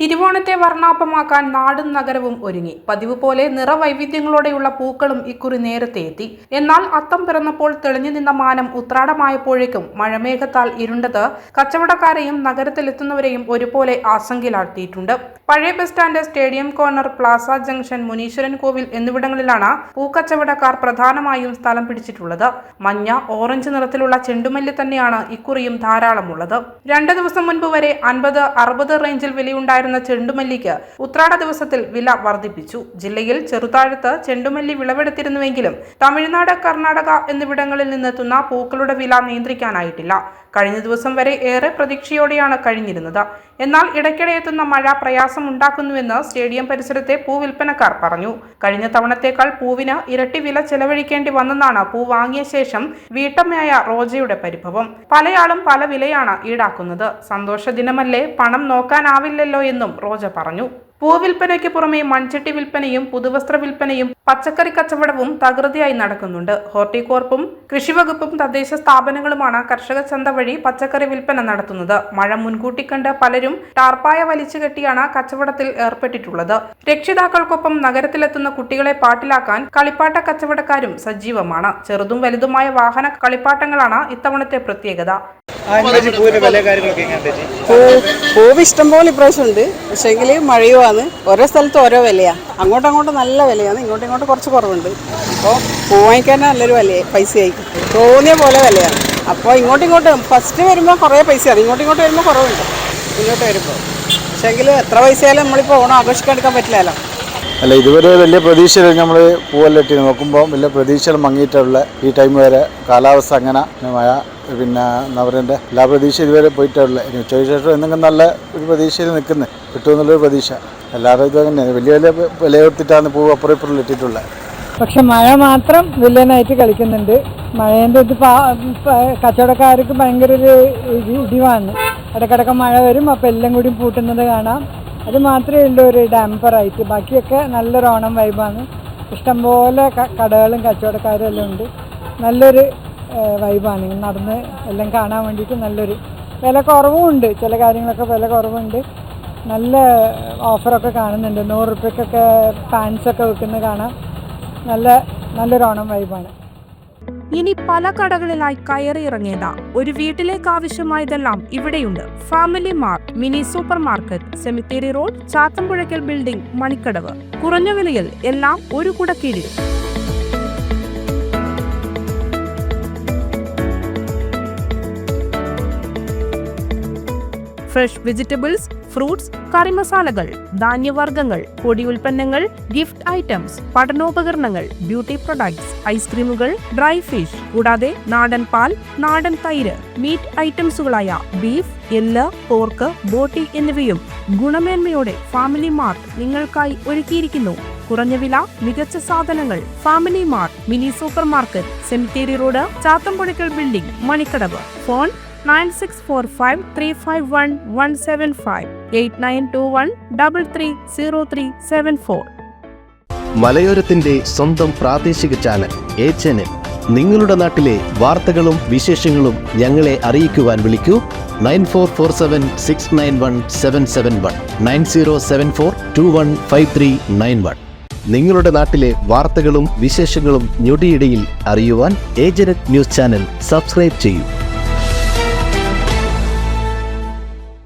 തിരുവോണത്തെ വർണാഭമാക്കാൻ നാടും നഗരവും ഒരുങ്ങി. പതിവ് പോലെ നിറവൈവിധ്യങ്ങളോടെയുള്ള പൂക്കളും ഇക്കുറി നേരത്തെ എത്തി. എന്നാൽ അത്തം പിറന്നപ്പോൾ തെളിഞ്ഞു നിന്ന മാനം ഉത്രാടമായപ്പോഴേക്കും മഴമേഘത്താൽ ഇരുണ്ടത് കച്ചവടക്കാരെയും നഗരത്തിലെത്തുന്നവരെയും ഒരുപോലെ ആശങ്കയിലാഴ്ത്തിയിട്ടുണ്ട്. പഴയ bus stand stadium corner plaza junction Muneeswaran Kovil എന്നിവിടങ്ങളിലാണ് പൂക്കച്ചവടക്കാർ പ്രധാനമായും സ്ഥലം പിടിച്ചിട്ടുള്ളത്. മഞ്ഞ ഓറഞ്ച് നിറത്തിലുള്ള ചെണ്ടുമല്ലി തന്നെയാണ് ഇക്കുറിയും ധാരാളമുള്ളത്. രണ്ട് ദിവസം മുൻപ് വരെ അൻപത് അറുപത് റേഞ്ചിൽ വിലയുണ്ടായിരുന്ന ചെണ്ടുമല്ലിക്ക് ഉത്രാട ദിവസത്തിൽ വില വർദ്ധിപ്പിച്ചു. ജില്ലയിൽ ചെറുതാഴത്ത് ചെണ്ടുമല്ലി വിളവെടുത്തിരുന്നുവെങ്കിലും തമിഴ്നാട് കർണാടക എന്നിവിടങ്ങളിൽ നിന്നെത്തുന്ന പൂക്കളുടെ വില നിയന്ത്രിക്കാനായിട്ടില്ല. കഴിഞ്ഞ ദിവസം വരെ ഏറെ പ്രതീക്ഷയോടെയാണ് കഴിഞ്ഞിരുന്നത്. എന്നാൽ ഇടയ്ക്കിടെ എത്തുന്ന മഴ പ്രയാസം ഉണ്ടാക്കുന്നുവെന്ന് സ്റ്റേഡിയം പരിസരത്തെ പൂവിൽപ്പനക്കാർ പറഞ്ഞു. കഴിഞ്ഞ തവണത്തേക്കാൾ പൂവിന് ഇരട്ടി വില ചെലവഴിക്കേണ്ടി വന്നെന്നാണ് പൂ വാങ്ങിയ ശേഷം വീട്ടമ്മയായ റോജയുടെ പരിഭവം. പലയാളും പല വിലയാണ് ഈടാക്കുന്നത്. സന്തോഷ ദിനമല്ലേ പണം നോക്കാനാവില്ലല്ലോ എന്നും റോജ പറഞ്ഞു. പൂവിൽപ്പനയ്ക്ക് പുറമെ മൺചട്ടി വിൽപ്പനയും പുതുവസ്ത്ര വിൽപ്പനയും പച്ചക്കറി കച്ചവടവും തകൃതിയായി നടക്കുന്നുണ്ട്. ഹോർട്ടികോർപ്പും കൃഷിവകുപ്പും തദ്ദേശ സ്ഥാപനങ്ങളുമാണ് കർഷക ചന്ത വഴി പച്ചക്കറി വിൽപ്പന നടത്തുന്നത്. മഴ മുൻകൂട്ടി കണ്ട് പലരും ടാർപ്പായ വലിച്ചു കെട്ടിയാണ് കച്ചവടത്തിൽ ഏർപ്പെട്ടിട്ടുള്ളത്. രക്ഷിതാക്കൾക്കൊപ്പം നഗരത്തിലെത്തുന്ന കുട്ടികളെ പാട്ടിലാക്കാൻ കളിപ്പാട്ട കച്ചവടക്കാരും സജീവമാണ്. ചെറുതും വലുതുമായ വാഹന കളിപ്പാട്ടങ്ങളാണ് ഇത്തവണത്തെ പ്രത്യേകത. പൂ പൂവ് ഇഷ്ടംപോലെ ഇപ്രാവശ്യം ഉണ്ട്. പക്ഷേങ്കിൽ മഴയുമാണ് ഓരോ സ്ഥലത്ത് ഓരോ വിലയാണ് അങ്ങോട്ടും അങ്ങോട്ടും നല്ല വിലയാണ്. ഇങ്ങോട്ടും ഇങ്ങോട്ട് കുറച്ച് കുറവുണ്ട്. അപ്പോൾ പൂ വാങ്ങിക്കാൻ നല്ലൊരു വില പൈസയായി. തോന്നിയ പോലെ വിലയാണ്. അപ്പോൾ ഇങ്ങോട്ടും ഇങ്ങോട്ടും ഫസ്റ്റ് വരുമ്പോൾ കുറേ പൈസയാണ്. ഇങ്ങോട്ടും ഇങ്ങോട്ട് വരുമ്പോൾ കുറവുണ്ട്. ഇങ്ങോട്ട് വരുമ്പോൾ പക്ഷേങ്കിൽ എത്ര പൈസയായാലും നമ്മളിപ്പോൾ ഓണം ആഘോഷിക്കാൻ എടുക്കാൻ പറ്റില്ലല്ലോ. അല്ല ഇതുവരെ വലിയ പ്രതീക്ഷയിൽ നമ്മൾ പൂവെല്ലാം നോക്കുമ്പോൾ വലിയ പ്രതീക്ഷകൾ മങ്ങിയിട്ടുള്ള ഈ ടൈം വരെ കാലാവസ്ഥ അങ്ങനെ മഴ പിന്നെ എന്താ പറയുക എല്ലാ പ്രതീക്ഷ ഇതുവരെ പോയിട്ടുള്ള ഇനി ഉച്ചയ്ക്ക് ശേഷം എന്തെങ്കിലും നല്ല ഒരു പ്രതീക്ഷയിൽ നിൽക്കുന്നത് കിട്ടുമെന്നുള്ളൊരു പ്രതീക്ഷ. എല്ലാവരും ഇത് തന്നെ വലിയ വലിയ വിലയിരുത്തിയിട്ടാണ് പൂവ് അപ്പുറം ഇപ്പുറം ഇട്ടിട്ടുള്ളത്. പക്ഷെ മഴ മാത്രം വില്ലനായിട്ട് കളിക്കുന്നുണ്ട്. മഴേന്റെ ഇത് കച്ചവടക്കാർക്ക് ഭയങ്കര ഒരു ഇടി ഇടിവാണ്. ഇടക്കിടക്ക് മഴ വരും അപ്പോൾ എല്ലാം കൂടി പൂട്ടുന്നത് കാണാം. അത് മാത്രമേ ഉള്ളൂ ഒരു ഡാംപറായിട്ട് ബാക്കിയൊക്കെ നല്ലൊരു ഓണം വൈബാണ് ഇഷ്ടംപോലെ കടകളും കച്ചവടക്കാരും എല്ലാം ഉണ്ട്. നല്ലൊരു വൈബാണ് നടന്ന് എല്ലാം കാണാൻ വേണ്ടിയിട്ട് നല്ലൊരു വില കുറവും ഉണ്ട്. ചില കാര്യങ്ങളൊക്കെ വില കുറവുണ്ട്. നല്ല ഓഫറൊക്കെ കാണുന്നുണ്ട്. നൂറ് റുപ്യക്കൊക്കെ പാൻസൊക്കെ വിൽക്കുന്നത് കാണാം. നല്ല നല്ലൊരു ഓണം വൈബാണ് ഇനി പല കടകളിലായി കയറി ഇറങ്ങേണ്ട ഒരു വീട്ടിലേക്ക് ആവശ്യമായതെല്ലാം ഇവിടെയുണ്ട്. Family mart mini super market cemetery road Chathampuzhakkal building Manikkadavu. കുറഞ്ഞ വിലയിൽ എല്ലാം ഒരു കുടക്കീഴിൽ. ഫ്രഷ് വെജിറ്റബിൾസ് ഫ്രൂട്ട്സ് കറി മസാലകൾ ധാന്യവർഗങ്ങൾ പൊടി ഉൽപ്പന്നങ്ങൾ ഗിഫ്റ്റ് ഐറ്റംസ് പഠനോപകരണങ്ങൾ ബ്യൂട്ടി പ്രൊഡക്ട്സ് ഐസ്ക്രീമുകൾ ഡ്രൈ ഫിഷ് കൂടാതെ നാടൻ പാൽ നാടൻ തൈര് മീറ്റ് ഐറ്റംസുകളായ ബീഫ് എല്ല് പോർക്ക് ബോട്ടി എന്നിവയും ഗുണമേന്മയോടെ ഫാമിലി മാർട്ട് നിങ്ങൾക്കായി ഒരുക്കിയിരിക്കുന്നു. കുറഞ്ഞ വില മികച്ച സാധനങ്ങൾ family mart mini super market cemetery road Chathampuzhakkal building Manikkadavu. Phone nine six four five three five one one seven five eight nine two one double three zero three seven four മലയോരത്തിന്റെ സ്വന്തം പ്രാദേശിക channel A channel നിങ്ങളുടെ നാട്ടിലെ വാർത്തകളും വിശേഷങ്ങളും ഞങ്ങളെ അറിയിക്കുവാൻ വിളിക്കൂ. Nine four four seven six nine one seven seven one. Nine zero seven four two one five three nine one. നിങ്ങളുടെ നാട്ടിലെ വാർത്തകളും വിശേഷങ്ങളും ഞൊടിയിടയിൽ അറിയുവാൻ ഏജനറ്റ് ന്യൂസ് ചാനൽ സബ്സ്ക്രൈബ് ചെയ്യൂ.